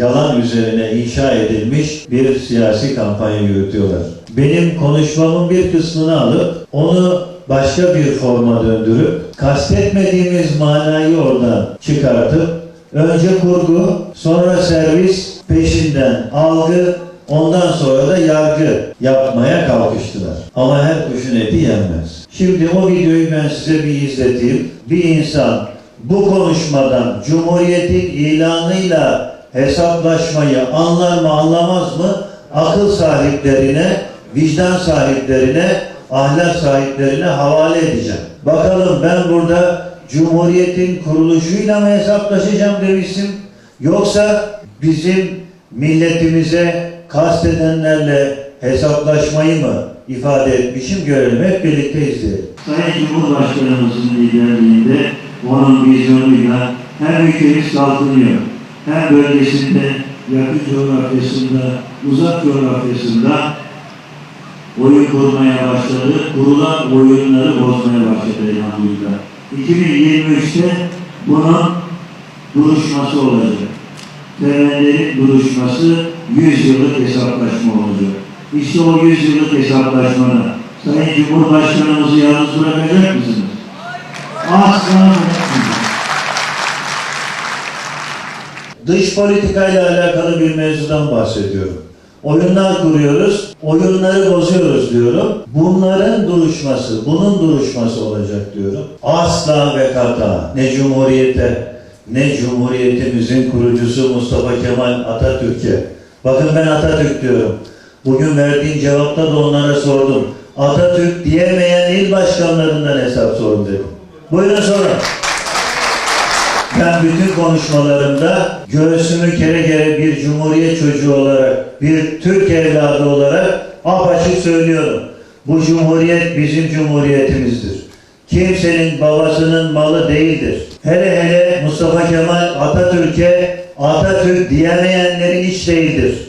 yalan üzerine inşa edilmiş bir siyasi kampanya yürütüyorlar. Benim konuşmamın bir kısmını alıp onu başka bir forma döndürüp kastetmediğimiz manayı oradan çıkartıp önce kurgu, sonra servis, peşinden algı, ondan sonra da yargı yapmaya kalkıştılar. Ama her kuşun eti yenmez. Şimdi o videoyu ben size bir izleteyim. Bir insan bu konuşmadan Cumhuriyet'in ilanıyla hesaplaşmayı anlar mı anlamaz mı? Akıl sahiplerine, vicdan sahiplerine, ahlak sahiplerine havale edeceğim. Bakalım ben burada Cumhuriyet'in kuruluşuyla mı hesaplaşacağım demişim? Yoksa bizim milletimize kastedenlerle hesaplaşmayı mı ifade etmişim görelim. Hep birlikte izleyelim. Sayın Cumhurbaşkanımızın liderliğinde onun vizyonuyla hem ülkemiz kalkınıyor, hem bölgesinde, yakın coğrafyasında, uzak coğrafyasında oyun kurmaya başladı. Kurulan oyunları bozmaya başladı elhamdülillah. 2023'te bunun duruşması olacak. Temellerin duruşması 100 yıllık hesaplaşma olacak. İşte o 100 yıllık hesaplaşmanı Sayın Cumhurbaşkanımızı yalnız bırakacak mısınız? Asla bırakmayın. Dış politikayla alakalı bir mevzudan bahsediyorum. Oyunlar kuruyoruz, oyunları bozuyoruz diyorum. Bunların duruşması, bunun duruşması olacak diyorum. Asla ve kata ne Cumhuriyete, ne Cumhuriyetimizin kurucusu Mustafa Kemal Atatürk'e. Bakın ben Atatürk diyorum. Bugün verdiğim cevapta da onlara sordum. Atatürk diyemeyen il başkanlarından hesap sorun dedim. Buyurun sorun. Ben bütün konuşmalarımda göğsümü kere kere bir cumhuriyet çocuğu olarak, bir Türk evladı olarak apaçık söylüyorum. Bu cumhuriyet bizim cumhuriyetimizdir. Kimsenin babasının malı değildir. Hele hele Mustafa Kemal Atatürk'e Atatürk diyemeyenlerin hiç değildir.